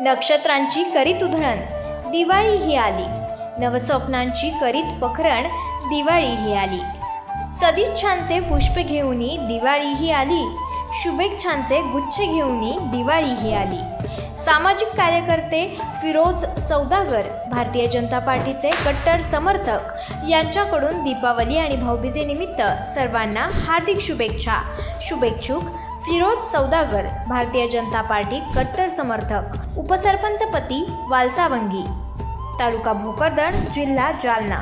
नक्षत्रांची करीत उधळण दिवाळी ही आली. नवस्वप्नांची करीत पखरण दिवाळी ही आली. सदिच्छांचे पुष्प घेऊनी दिवाळी ही आली. शुभेच्छांचे गुच्छ घेऊनी दिवाळी ही आली. सामाजिक कार्यकर्ते फिरोज सौदागर भारतीय जनता पार्टीचे कट्टर समर्थक यांच्याकडून दीपावली आणि भाऊबीजेनिमित्त सर्वांना हार्दिक शुभेच्छा. शुभेच्छुक फिरोज सौदागर भारतीय जनता पार्टी कट्टर समर्थक उपसरपंच पती वालसावंगी. तालुका भोकरदन जिल्हा जालना.